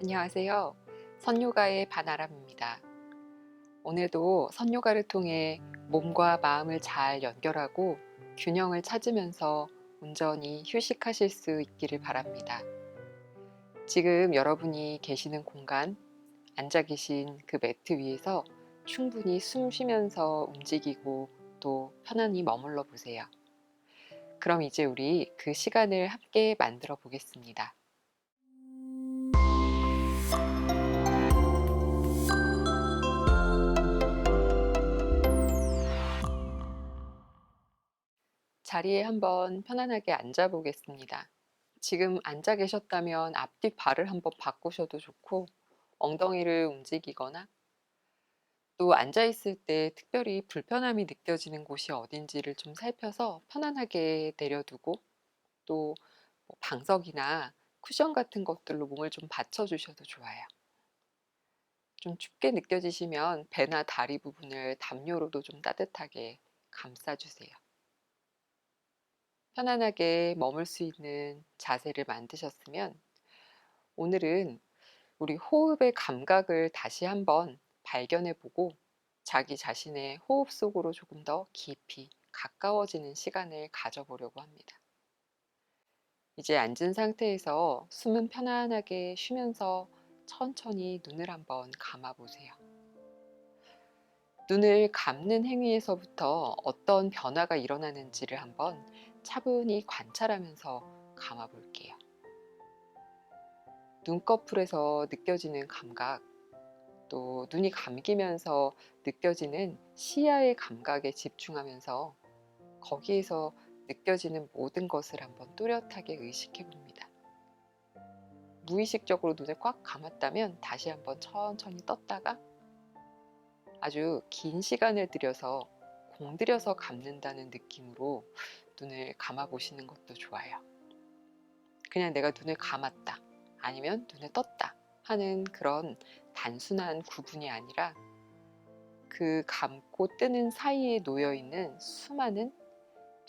안녕하세요. 선요가의 반아람입니다. 오늘도 선요가를 통해 몸과 마음을 잘 연결하고 균형을 찾으면서 온전히 휴식하실 수 있기를 바랍니다. 지금 여러분이 계시는 공간, 앉아 계신 그 매트 위에서 충분히 숨 쉬면서 움직이고 또 편안히 머물러 보세요. 그럼 이제 우리 그 시간을 함께 만들어 보겠습니다. 자리에 한번 편안하게 앉아 보겠습니다. 지금 앉아 계셨다면 앞뒤 발을 한번 바꾸셔도 좋고 엉덩이를 움직이거나 또 앉아 있을 때 특별히 불편함이 느껴지는 곳이 어딘지를 좀 살펴서 편안하게 내려두고 또뭐 방석이나 쿠션 같은 것들로 몸을 좀 받쳐 주셔도 좋아요. 좀 춥게 느껴지시면 배나 다리 부분을 담요로도 좀 따뜻하게 감싸 주세요. 편안하게 머물 수 있는 자세를 만드셨으면 오늘은 우리 호흡의 감각을 다시 한번 발견해 보고 자기 자신의 호흡 속으로 조금 더 깊이 가까워지는 시간을 가져보려고 합니다. 이제 앉은 상태에서 숨은 편안하게 쉬면서 천천히 눈을 한번 감아 보세요. 눈을 감는 행위에서부터 어떤 변화가 일어나는지를 한번 차분히 관찰하면서 감아 볼게요. 눈꺼풀에서 느껴지는 감각, 또 눈이 감기면서 느껴지는 시야의 감각에 집중하면서 거기에서 느껴지는 모든 것을 한번 또렷하게 의식해 봅니다. 무의식적으로 눈을 꽉 감았다면 다시 한번 천천히 떴다가 아주 긴 시간을 들여서 공들여서 감는다는 느낌으로 눈을 감아 보시는 것도 좋아요. 그냥 내가 눈을 감았다 아니면 눈을 떴다 하는 그런 단순한 구분이 아니라 그 감고 뜨는 사이에 놓여 있는 수많은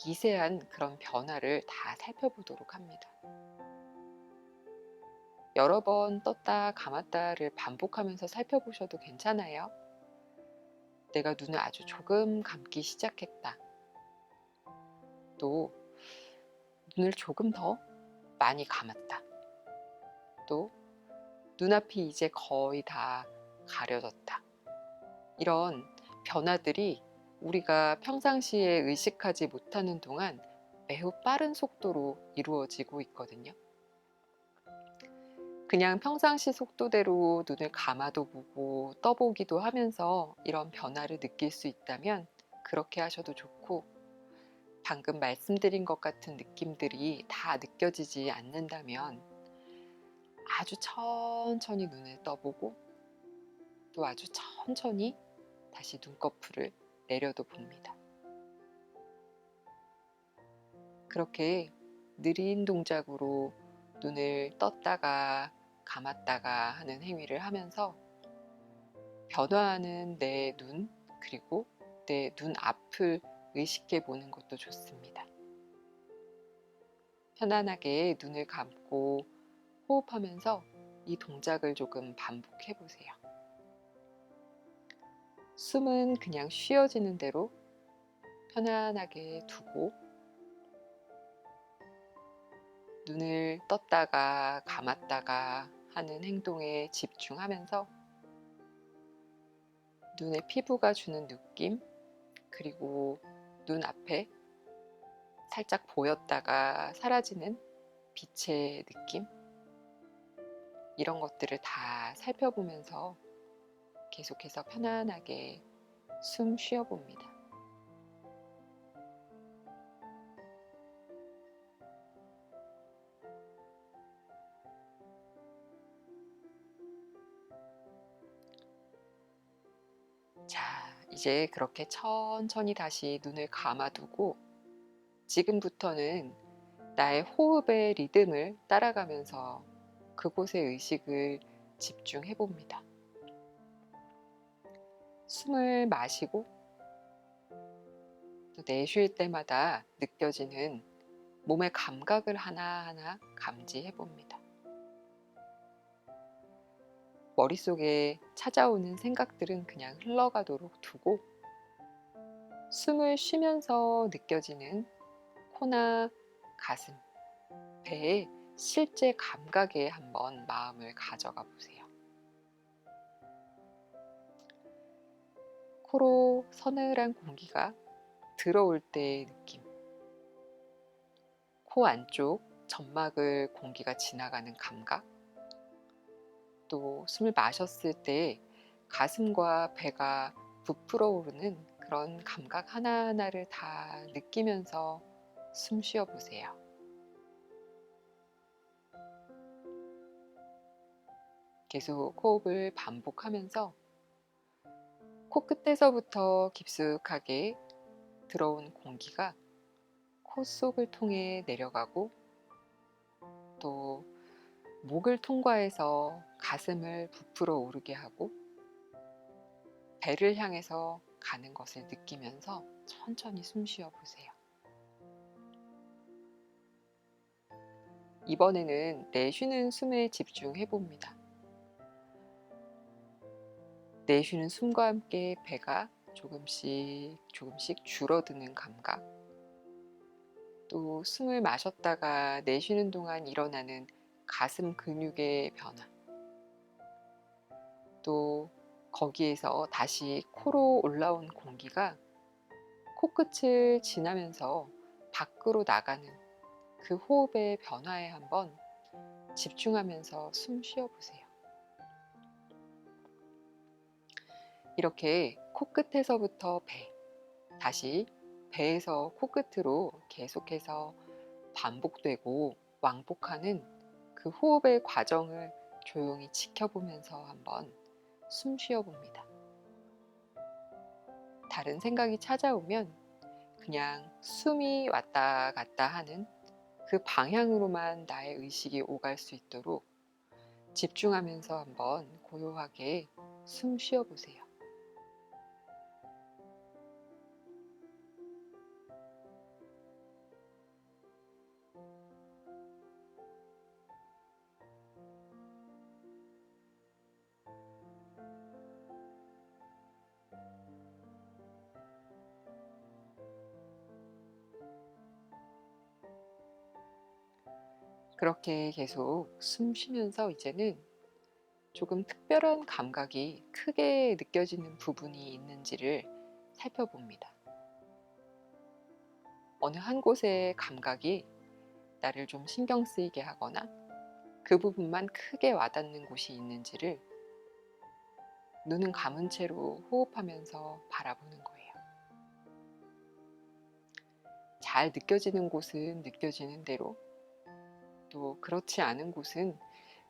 미세한 그런 변화를 다 살펴보도록 합니다. 여러 번 떴다 감았다를 반복하면서 살펴보셔도 괜찮아요. 내가 눈을 아주 조금 감기 시작했다. 또 눈을 조금 더 많이 감았다. 또 눈앞이 이제 거의 다 가려졌다. 이런 변화들이 우리가 평상시에 의식하지 못하는 동안 매우 빠른 속도로 이루어지고 있거든요. 그냥 평상시 속도대로 눈을 감아도 보고 떠보기도 하면서 이런 변화를 느낄 수 있다면 그렇게 하셔도 좋고 방금 말씀드린 것 같은 느낌들이 다 느껴지지 않는다면 아주 천천히 눈을 떠보고 또 아주 천천히 다시 눈꺼풀을 내려도 봅니다. 그렇게 느린 동작으로 눈을 떴다가 감았다가 하는 행위를 하면서 변화하는 내 눈, 그리고 내 눈 앞을 의식해 보는 것도 좋습니다. 편안하게 눈을 감고 호흡하면서 이 동작을 조금 반복해 보세요. 숨은 그냥 쉬어지는 대로 편안하게 두고 눈을 떴다가 감았다가 하는 행동에 집중하면서 눈의 피부가 주는 느낌 그리고 눈 앞에 살짝 보였다가 사라지는 빛의 느낌 이런 것들을 다 살펴보면서 계속해서 편안하게 숨 쉬어 봅니다. 이제 그렇게 천천히 다시 눈을 감아두고 지금부터는 나의 호흡의 리듬을 따라가면서 그곳의 의식을 집중해 봅니다. 숨을 마시고 또 내쉴 때마다 느껴지는 몸의 감각을 하나하나 감지해 봅니다. 머릿속에 찾아오는 생각들은 그냥 흘러가도록 두고 숨을 쉬면서 느껴지는 코나 가슴, 배의 실제 감각에 한번 마음을 가져가 보세요. 코로 서늘한 공기가 들어올 때의 느낌. 코 안쪽 점막을 공기가 지나가는 감각. 또 숨을 마셨을 때 가슴과 배가 부풀어 오르는 그런 감각 하나하나를 다 느끼면서 숨 쉬어 보세요. 계속 호흡을 반복하면서 코끝에서부터 깊숙하게 들어온 공기가 코 속을 통해 내려가고 또 목을 통과해서 가슴을 부풀어 오르게 하고 배를 향해서 가는 것을 느끼면서 천천히 숨 쉬어 보세요. 이번에는 내쉬는 숨에 집중해 봅니다. 내쉬는 숨과 함께 배가 조금씩 조금씩 줄어드는 감각. 또 숨을 마셨다가 내쉬는 동안 일어나는 가슴 근육의 변화. 또 거기에서 다시 코로 올라온 공기가 코끝을 지나면서 밖으로 나가는 그 호흡의 변화에 한번 집중하면서 숨 쉬어 보세요. 이렇게 코끝에서부터 배, 다시 배에서 코끝으로 계속해서 반복되고 왕복하는 그 호흡의 과정을 조용히 지켜보면서 한번 숨 쉬어 봅니다. 다른 생각이 찾아오면 그냥 숨이 왔다 갔다 하는 그 방향으로만 나의 의식이 오갈 수 있도록 집중하면서 한번 고요하게 숨 쉬어 보세요. 그렇게 계속 숨 쉬면서 이제는 조금 특별한 감각이 크게 느껴지는 부분이 있는지를 살펴봅니다. 어느 한 곳의 감각이 나를 좀 신경 쓰이게 하거나 그 부분만 크게 와닿는 곳이 있는지를 눈은 감은 채로 호흡하면서 바라보는 거예요. 잘 느껴지는 곳은 느껴지는 대로 또 그렇지 않은 곳은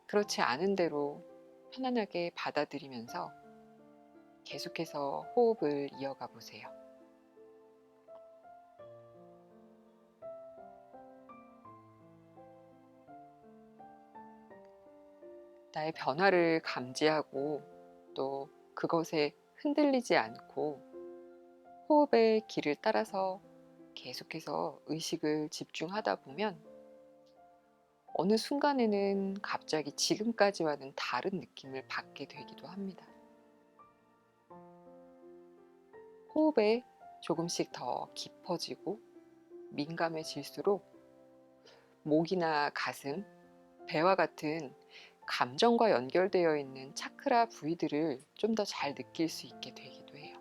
그렇지 않은 대로 편안하게 받아들이면서 계속해서 호흡을 이어가 보세요. 나의 변화를 감지하고 또 그것에 흔들리지 않고 호흡의 길을 따라서 계속해서 의식을 집중하다 보면 어느 순간에는 갑자기 지금까지와는 다른 느낌을 받게 되기도 합니다. 호흡에 조금씩 더 깊어지고 민감해질수록 목이나 가슴, 배와 같은 감정과 연결되어 있는 차크라 부위들을 좀 더 잘 느낄 수 있게 되기도 해요.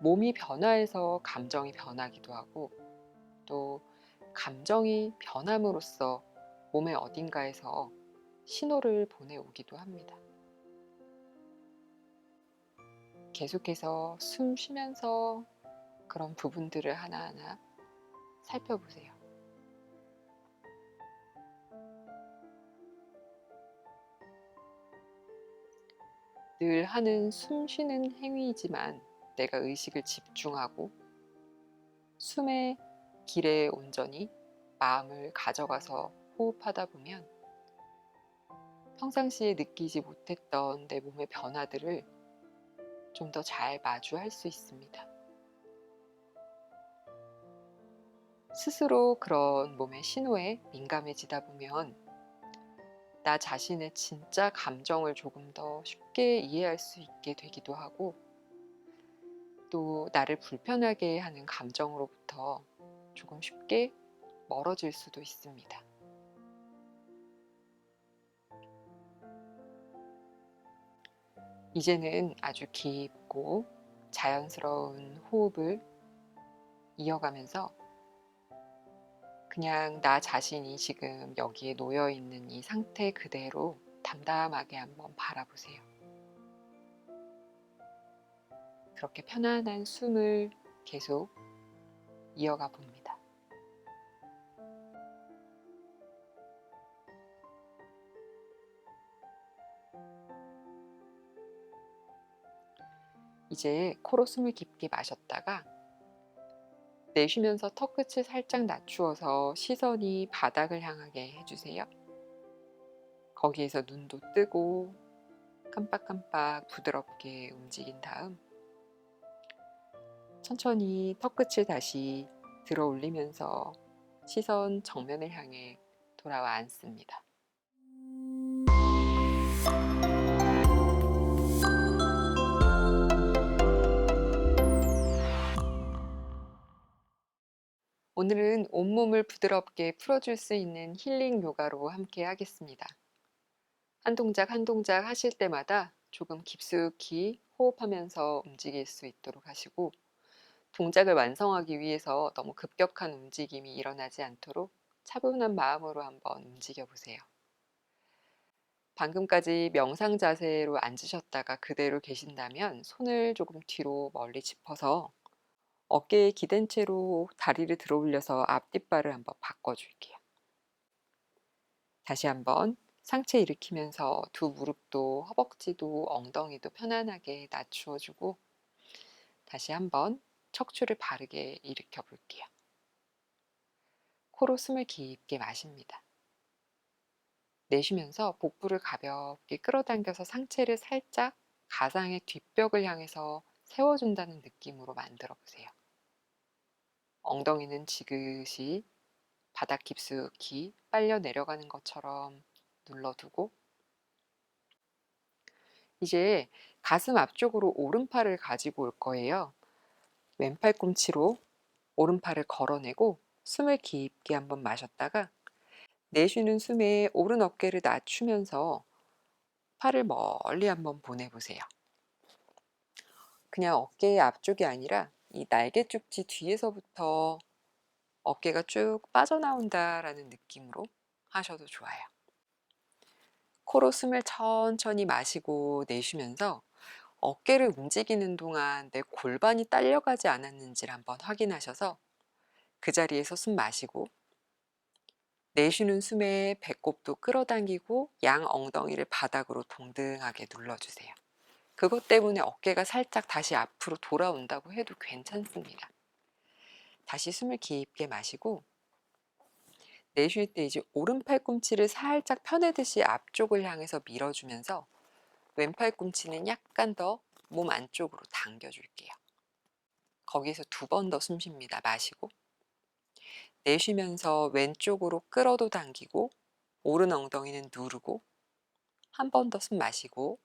몸이 변화해서 감정이 변하기도 하고 또 감정이 변함으로써 몸의 어딘가에서 신호를 보내오기도 합니다. 계속해서 숨 쉬면서 그런 부분들을 하나하나 살펴보세요. 늘 하는 숨 쉬는 행위이지만 내가 의식을 집중하고 숨에 길에 온전히 마음을 가져가서 호흡하다 보면 평상시에 느끼지 못했던 내 몸의 변화들을 좀 더 잘 마주할 수 있습니다. 스스로 그런 몸의 신호에 민감해지다 보면 나 자신의 진짜 감정을 조금 더 쉽게 이해할 수 있게 되기도 하고 또 나를 불편하게 하는 감정으로부터 조금 쉽게 멀어질 수도 있습니다. 이제는 아주 깊고 자연스러운 호흡을 이어가면서 그냥 나 자신이 지금 여기에 놓여 있는 이 상태 그대로 담담하게 한번 바라보세요. 그렇게 편안한 숨을 계속 이어가 봅니다. 이제 코로 숨을 깊게 마셨다가 내쉬면서 턱끝을 살짝 낮추어서 시선이 바닥을 향하게 해주세요. 거기에서 눈도 뜨고 깜빡깜빡 부드럽게 움직인 다음 천천히 턱끝을 다시 들어 올리면서 시선 정면을 향해 돌아와 앉습니다. 오늘은 온몸을 부드럽게 풀어줄 수 있는 힐링 요가로 함께 하겠습니다. 한 동작 한 동작 하실 때마다 조금 깊숙이 호흡하면서 움직일 수 있도록 하시고 동작을 완성하기 위해서 너무 급격한 움직임이 일어나지 않도록 차분한 마음으로 한번 움직여 보세요. 방금까지 명상 자세로 앉으셨다가 그대로 계신다면 손을 조금 뒤로 멀리 짚어서 어깨에 기댄 채로 다리를 들어 올려서 앞뒷발을 한번 바꿔줄게요. 다시 한번 상체 일으키면서 두 무릎도 허벅지도 엉덩이도 편안하게 낮추어주고 다시 한번 척추를 바르게 일으켜 볼게요. 코로 숨을 깊게 마십니다. 내쉬면서 복부를 가볍게 끌어당겨서 상체를 살짝 가상의 뒷벽을 향해서 세워준다는 느낌으로 만들어 보세요. 엉덩이는 지그시 바닥 깊숙이 빨려 내려가는 것처럼 눌러두고 이제 가슴 앞쪽으로 오른팔을 가지고 올 거예요. 왼팔 꿈치로 오른팔을 걸어내고 숨을 깊게 한번 마셨다가 내쉬는 숨에 오른 어깨를 낮추면서 팔을 멀리 한번 보내보세요. 그냥 어깨의 앞쪽이 아니라 이 날개 쪽지 뒤에서부터 어깨가 쭉 빠져나온다라는 느낌으로 하셔도 좋아요. 코로 숨을 천천히 마시고 내쉬면서 어깨를 움직이는 동안 내 골반이 딸려가지 않았는지를 한번 확인하셔서 그 자리에서 숨 마시고 내쉬는 숨에 배꼽도 끌어당기고 양 엉덩이를 바닥으로 동등하게 눌러주세요. 그것 때문에 어깨가 살짝 다시 앞으로 돌아온다고 해도 괜찮습니다. 다시 숨을 깊게 마시고 내쉴 때 이제 오른 팔 꿈치를 살짝 펴내듯이 앞쪽을 향해서 밀어주면서 왼팔 꿈치는 약간 더 몸 안쪽으로 당겨줄게요. 거기서 두 번 더 숨 쉽니다. 마시고 내쉬면서 왼쪽으로 끌어도 당기고 오른 엉덩이는 누르고 한 번 더 숨 마시고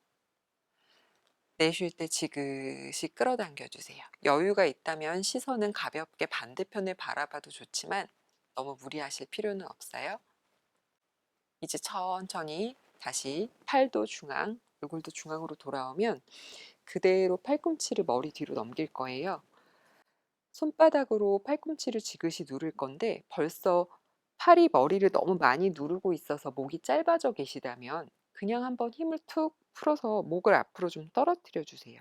내쉴 때 지그시 끌어당겨 주세요. 여유가 있다면 시선은 가볍게 반대편을 바라봐도 좋지만 너무 무리하실 필요는 없어요. 이제 천천히 다시 팔도 중앙, 얼굴도 중앙으로 돌아오면 그대로 팔꿈치를 머리 뒤로 넘길 거예요. 손바닥으로 팔꿈치를 지그시 누를 건데 벌써 팔이 머리를 너무 많이 누르고 있어서 목이 짧아져 계시다면 그냥 한번 힘을 툭 풀어서 목을 앞으로 좀 떨어뜨려 주세요.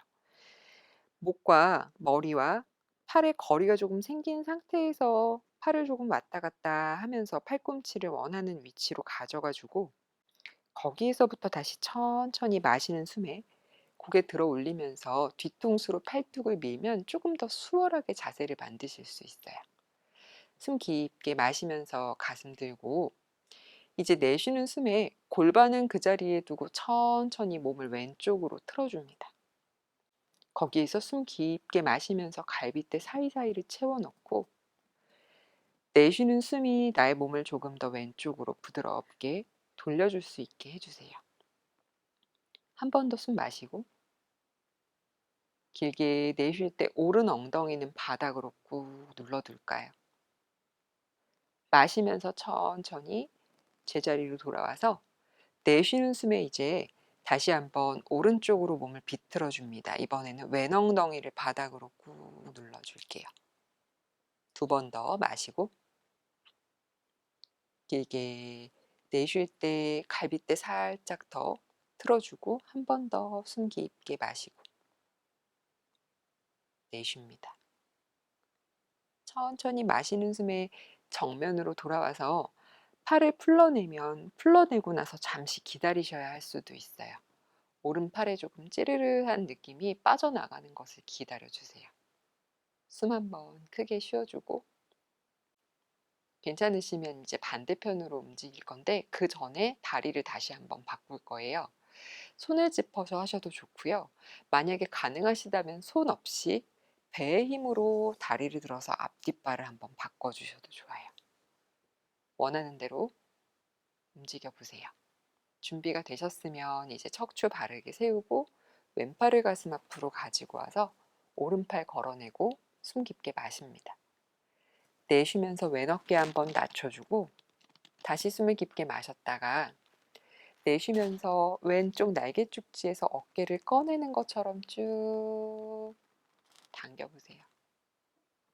목과 머리와 팔의 거리가 조금 생긴 상태에서 팔을 조금 왔다 갔다 하면서 팔꿈치를 원하는 위치로 가져가 주고 거기에서부터 다시 천천히 마시는 숨에 고개 들어 올리면서 뒤통수로 팔뚝을 밀면 조금 더 수월하게 자세를 만드실 수 있어요. 숨 깊게 마시면서 가슴 들고 이제 내쉬는 숨에 골반은 그 자리에 두고 천천히 몸을 왼쪽으로 틀어줍니다. 거기에서 숨 깊게 마시면서 갈비뼈 사이사이를 채워넣고 내쉬는 숨이 나의 몸을 조금 더 왼쪽으로 부드럽게 돌려줄 수 있게 해주세요. 한 번 더 숨 마시고 길게 내쉴 때 오른 엉덩이는 바닥으로 꾹 눌러둘까요? 마시면서 천천히 제자리로 돌아와서 내쉬는 숨에 이제 다시 한번 오른쪽으로 몸을 비틀어 줍니다. 이번에는 왼 엉덩이를 바닥으로 꾹 눌러 줄게요. 두 번 더 마시고 길게 내쉴 때 갈비뼈 살짝 더 틀어주고 한 번 더 숨 깊게 마시고 내쉽니다. 천천히 마시는 숨에 정면으로 돌아와서 팔을 풀러내면 풀러내고 나서 잠시 기다리셔야 할 수도 있어요. 오른팔에 조금 찌르르한 느낌이 빠져나가는 것을 기다려 주세요. 숨 한번 크게 쉬어주고 괜찮으시면 이제 반대편으로 움직일 건데 그 전에 다리를 다시 한번 바꿀 거예요. 손을 짚어서 하셔도 좋고요. 만약에 가능하시다면 손 없이 배의 힘으로 다리를 들어서 앞 뒷발을 한번 바꿔주셔도 좋아요. 원하는 대로 움직여 보세요. 준비가 되셨으면 이제 척추 바르게 세우고 왼팔을 가슴 앞으로 가지고 와서 오른팔 걸어내고 숨 깊게 마십니다. 내쉬면서 왼 어깨 한번 낮춰주고 다시 숨을 깊게 마셨다가 내쉬면서 왼쪽 날개 축지에서 어깨를 꺼내는 것처럼 쭉 당겨보세요.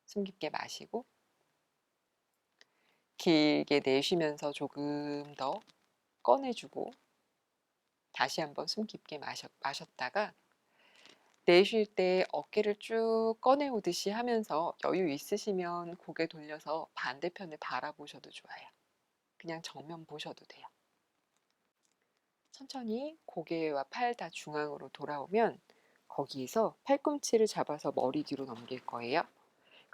숨 깊게 마시고 길게 내쉬면서 조금 더 꺼내주고 다시 한번 숨 깊게 마셨, 마셨다가 내쉴 때 어깨를 쭉 꺼내오듯이 하면서 여유 있으시면 고개 돌려서 반대편을 바라보셔도 좋아요. 그냥 정면 보셔도 돼요. 천천히 고개와 팔 다 중앙으로 돌아오면 거기에서 팔꿈치를 잡아서 머리 뒤로 넘길 거예요.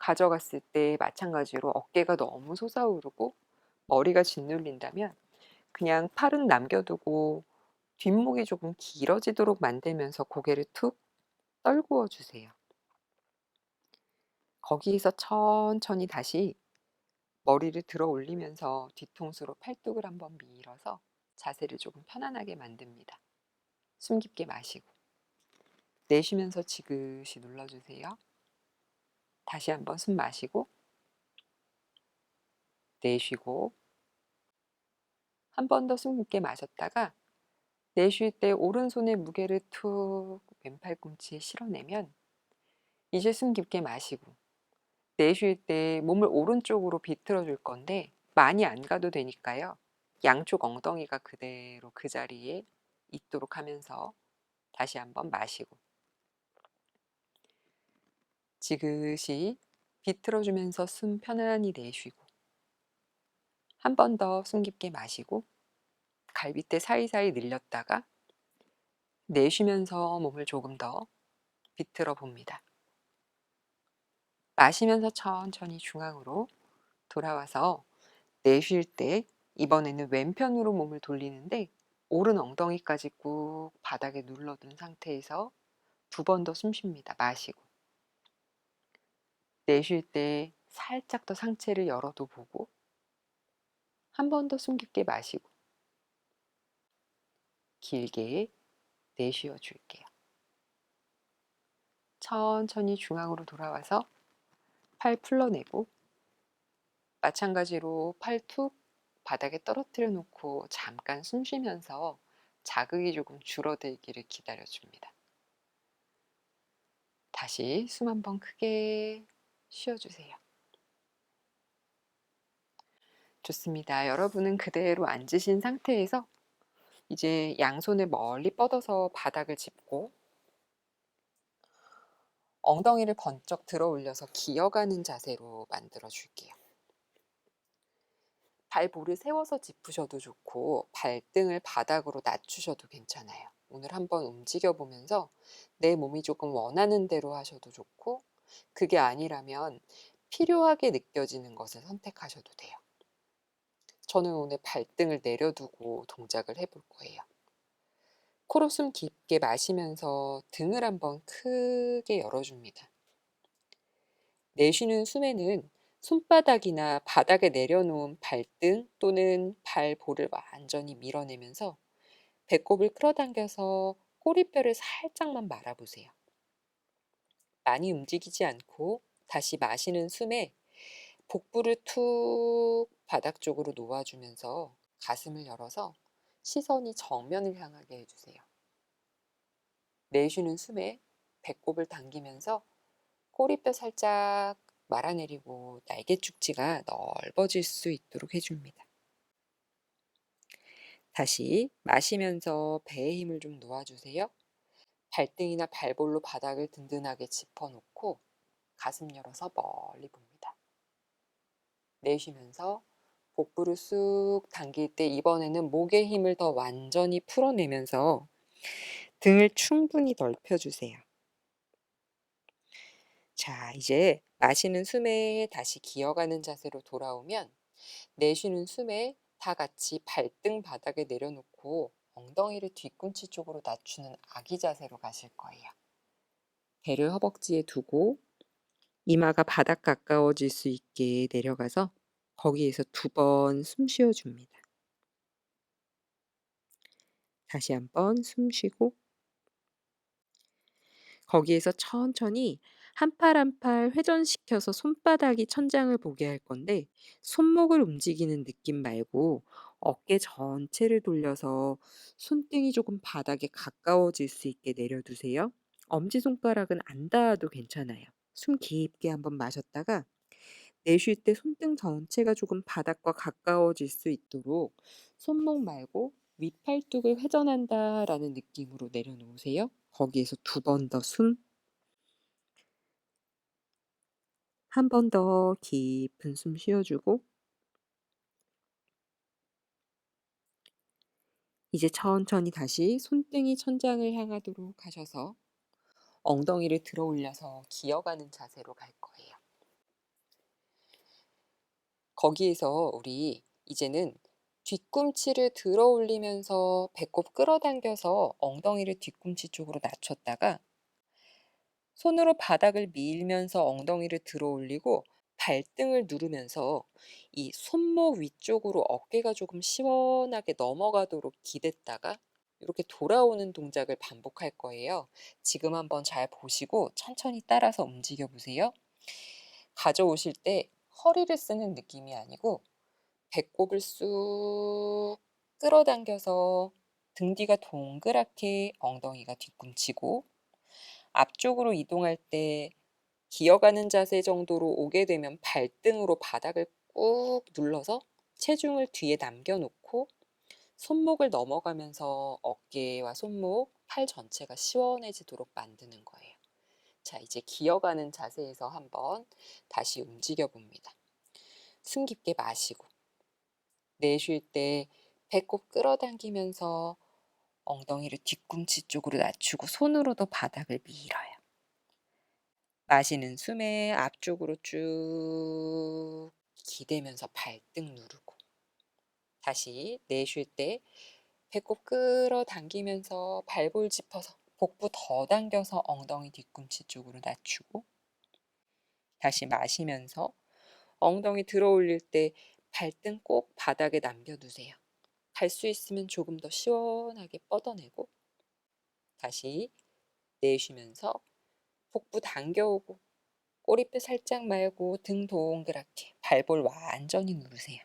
가져갔을 때 마찬가지로 어깨가 너무 솟아오르고 머리가 짓눌린다면 그냥 팔은 남겨두고 뒷목이 조금 길어지도록 만들면서 고개를 툭 떨구어 주세요. 거기에서 천천히 다시 머리를 들어 올리면서 뒤통수로 팔뚝을 한번 밀어서 자세를 조금 편안하게 만듭니다. 숨 깊게 마시고 내쉬면서 지그시 눌러주세요. 다시 한번 숨 마시고 내쉬고 한 번 더 숨 깊게 마셨다가 내쉴 때 오른손의 무게를 툭 왼팔 꿈치에 실어내면 이제 숨 깊게 마시고 내쉴 때 몸을 오른쪽으로 비틀어 줄 건데 많이 안 가도 되니까요. 양쪽 엉덩이가 그대로 그 자리에 있도록 하면서 다시 한번 마시고 지그시 비틀어 주면서 숨 편안히 내쉬고 한 번 더 숨 깊게 마시고 갈비뼈 사이사이 늘렸다가 내쉬면서 몸을 조금 더 비틀어 봅니다. 마시면서 천천히 중앙으로 돌아와서 내쉴 때 이번에는 왼편으로 몸을 돌리는데 오른 엉덩이까지 꾹 바닥에 눌러둔 상태에서 두 번 더 숨 쉽니다. 마시고 내쉴 때 살짝 더 상체를 열어도 보고 한 번 더 숨 깊게 마시고 길게 내쉬어 줄게요. 천천히 중앙으로 돌아와서 팔 풀러내고 마찬가지로 팔 툭 바닥에 떨어뜨려 놓고 잠깐 숨 쉬면서 자극이 조금 줄어들기를 기다려 줍니다. 다시 숨 한번 크게 쉬어주세요. 좋습니다. 여러분은 그대로 앉으신 상태에서 이제 양손을 멀리 뻗어서 바닥을 짚고 엉덩이를 번쩍 들어 올려서 기어가는 자세로 만들어 줄게요. 발볼을 세워서 짚으셔도 좋고 발등을 바닥으로 낮추셔도 괜찮아요. 오늘 한번 움직여 보면서 내 몸이 조금 원하는 대로 하셔도 좋고 그게 아니라면 필요하게 느껴지는 것을 선택하셔도 돼요. 저는 오늘 발등을 내려두고 동작을 해볼 거예요. 코로 숨 깊게 마시면서 등을 한번 크게 열어줍니다. 내쉬는 숨에는 손바닥이나 바닥에 내려놓은 발등 또는 발볼을 완전히 밀어내면서 배꼽을 끌어당겨서 꼬리뼈를 살짝만 말아보세요. 많이 움직이지 않고 다시 마시는 숨에 복부를 툭 바닥 쪽으로 놓아주면서 가슴을 열어서 시선이 정면을 향하게 해주세요. 내쉬는 숨에 배꼽을 당기면서 꼬리뼈 살짝 말아내리고 날개 축지가 넓어질 수 있도록 해줍니다. 다시 마시면서 배에 힘을 좀 놓아주세요. 발등이나 발볼로 바닥을 든든하게 짚어놓고 가슴 열어서 멀리 봅니다. 내쉬면서 복부를 쑥 당길 때 이번에는 목의 힘을 더 완전히 풀어내면서 등을 충분히 넓혀주세요. 자, 이제 마시는 숨에 다시 기어가는 자세로 돌아오면 내쉬는 숨에 다 같이 발등 바닥에 내려놓고 엉덩이를 뒤꿈치 쪽으로 낮추는 아기 자세로 가실 거예요. 배를 허벅지에 두고 이마가 바닥 가까워질 수 있게 내려가서 거기에서 두 번 숨 쉬어 줍니다. 다시 한번 숨 쉬고 거기에서 천천히 한 팔 한 팔 회전시켜서 손바닥이 천장을 보게 할 건데 손목을 움직이는 느낌 말고 어깨 전체를 돌려서 손등이 조금 바닥에 가까워질 수 있게 내려두세요. 엄지손가락은 안 닿아도 괜찮아요. 숨 깊게 한번 마셨다가 내쉴 때 손등 전체가 조금 바닥과 가까워질 수 있도록 손목 말고 윗팔뚝을 회전한다라는 느낌으로 내려놓으세요. 거기에서 두 번 더 숨. 한 번 더 깊은 숨 쉬어주고 이제 천천히 다시 손등이 천장을 향하도록 하셔서 엉덩이를 들어 올려서 기어가는 자세로 갈 거예요. 거기에서 우리 이제는 뒤꿈치를 들어 올리면서 배꼽 끌어당겨서 엉덩이를 뒤꿈치 쪽으로 낮췄다가 손으로 바닥을 밀면서 엉덩이를 들어 올리고 발등을 누르면서 이 손목 위쪽으로 어깨가 조금 시원하게 넘어가도록 기댔다가 이렇게 돌아오는 동작을 반복할 거예요. 지금 한번 잘 보시고 천천히 따라서 움직여 보세요. 가져오실 때 허리를 쓰는 느낌이 아니고 배꼽을 쑥 끌어당겨서 등 뒤가 동그랗게 엉덩이가 뒤꿈치고 앞쪽으로 이동할 때 기어가는 자세 정도로 오게 되면 발등으로 바닥을 꾹 눌러서 체중을 뒤에 남겨놓고 손목을 넘어가면서 어깨와 손목, 팔 전체가 시원해지도록 만드는 거예요. 자, 이제 기어가는 자세에서 한번 다시 움직여 봅니다. 숨 깊게 마시고 내쉴 때 배꼽 끌어당기면서 엉덩이를 뒤꿈치 쪽으로 낮추고 손으로도 바닥을 밀어요. 마시는 숨에 앞쪽으로 쭉 기대면서 발등 누르고 다시 내쉴 때 배꼽 끌어당기면서 발볼 짚어서 복부 더 당겨서 엉덩이 뒤꿈치 쪽으로 낮추고 다시 마시면서 엉덩이 들어 올릴 때 발등 꼭 바닥에 남겨두세요. 갈 수 있으면 조금 더 시원하게 뻗어내고 다시 내쉬면서 복부 당겨오고 꼬리뼈 살짝 말고 등 동그랗게 발볼 완전히 누르세요.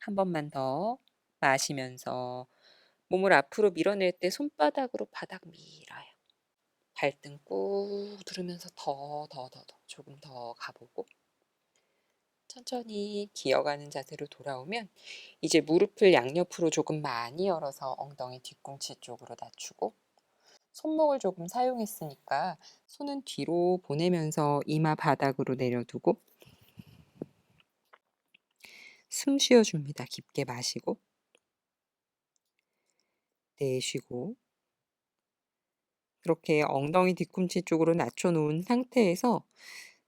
한 번만 더 마시면서 몸을 앞으로 밀어낼 때 손바닥으로 바닥 밀어요. 발등 꾹 누르면서 더, 더, 더, 더 조금 더 가보고 천천히 기어가는 자세로 돌아오면 이제 무릎을 양옆으로 조금 많이 열어서 엉덩이 뒤꿈치 쪽으로 낮추고 손목을 조금 사용했으니까 손은 뒤로 보내면서 이마 바닥으로 내려두고 숨 쉬어줍니다. 깊게 마시고 내쉬고 그렇게 엉덩이 뒤꿈치 쪽으로 낮춰놓은 상태에서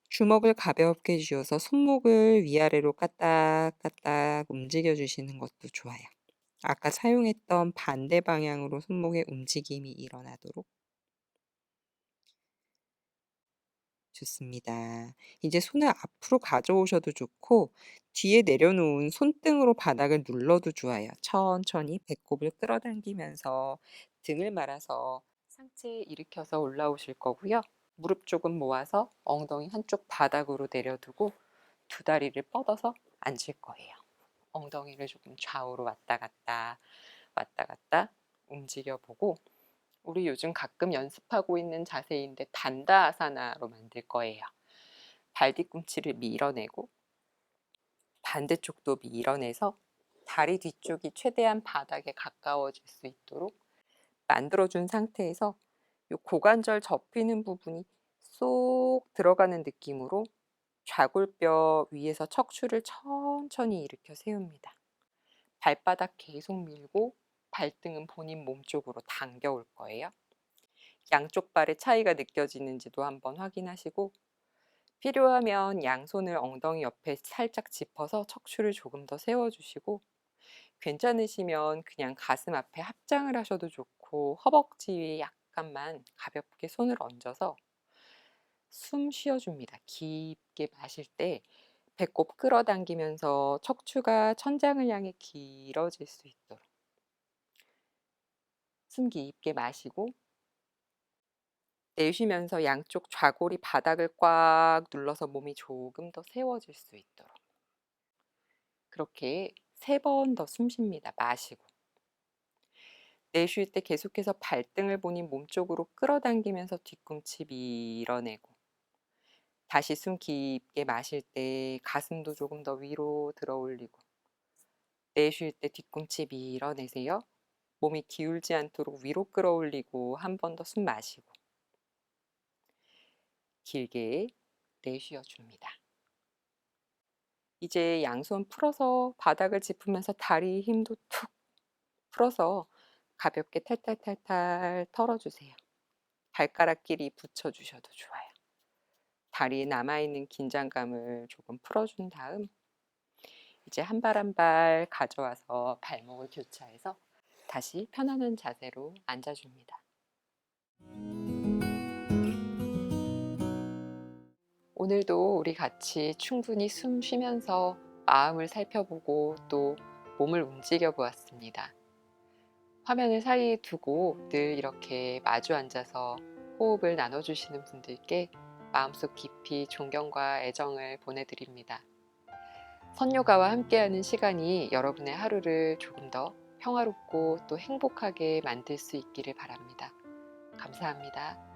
주먹을 가볍게 쥐어서 손목을 위아래로 까딱까딱 움직여 주시는 것도 좋아요. 아까 사용했던 반대 방향으로 손목의 움직임이 일어나도록 좋습니다. 이제 손을 앞으로 가져오셔도 좋고 뒤에 내려놓은 손등으로 바닥을 눌러도 좋아요. 천천히 배꼽을 끌어당기면서 등을 말아서 상체 일으켜서 올라오실 거고요. 무릎 쪽은 모아서 엉덩이 한쪽 바닥으로 내려두고 두 다리를 뻗어서 앉을 거예요. 엉덩이를 조금 좌우로 왔다 갔다 왔다 갔다 움직여 보고 우리 요즘 가끔 연습하고 있는 자세인데 단다아사나로 만들 거예요. 발 뒤꿈치를 밀어내고 반대쪽도 밀어내서 다리 뒤쪽이 최대한 바닥에 가까워질 수 있도록 만들어준 상태에서 요 고관절 접히는 부분이 쏙 들어가는 느낌으로 좌골뼈 위에서 척추를 천천히 일으켜 세웁니다. 발바닥 계속 밀고 발등은 본인 몸 쪽으로 당겨올 거예요. 양쪽 발의 차이가 느껴지는지도 한번 확인하시고 필요하면 양손을 엉덩이 옆에 살짝 짚어서 척추를 조금 더 세워주시고 괜찮으시면 그냥 가슴 앞에 합장을 하셔도 좋고 허벅지 위에 약간만 가볍게 손을 얹어서 숨 쉬어줍니다. 깊게 마실 때 배꼽 끌어당기면서 척추가 천장을 향해 길어질 수 있도록 숨 깊게 마시고 내쉬면서 양쪽 좌골이 바닥을 꽉 눌러서 몸이 조금 더 세워질 수 있도록 그렇게 세 번 더 숨 쉽니다. 마시고 내쉴 때 계속해서 발등을 본인 몸 쪽으로 끌어당기면서 뒤꿈치 밀어내고 다시 숨 깊게 마실 때 가슴도 조금 더 위로 들어 올리고 내쉴 때 뒤꿈치 밀어내세요. 몸이 기울지 않도록 위로 끌어올리고 한 번 더 숨 마시고 길게 내쉬어 줍니다. 이제 양손 풀어서 바닥을 짚으면서 다리 힘도 툭 풀어서 가볍게 탈탈탈탈 털어주세요. 발가락끼리 붙여주셔도 좋아요. 다리에 남아있는 긴장감을 조금 풀어준 다음 이제 한 발 한 발 가져와서 발목을 교차해서 다시 편안한 자세로 앉아줍니다. 오늘도 우리 같이 충분히 숨 쉬면서 마음을 살펴보고 또 몸을 움직여 보았습니다. 화면을 사이에 두고 늘 이렇게 마주 앉아서 호흡을 나눠주시는 분들께 마음속 깊이 존경과 애정을 보내드립니다. 선요가와 함께하는 시간이 여러분의 하루를 조금 더 평화롭고 또 행복하게 만들 수 있기를 바랍니다. 감사합니다.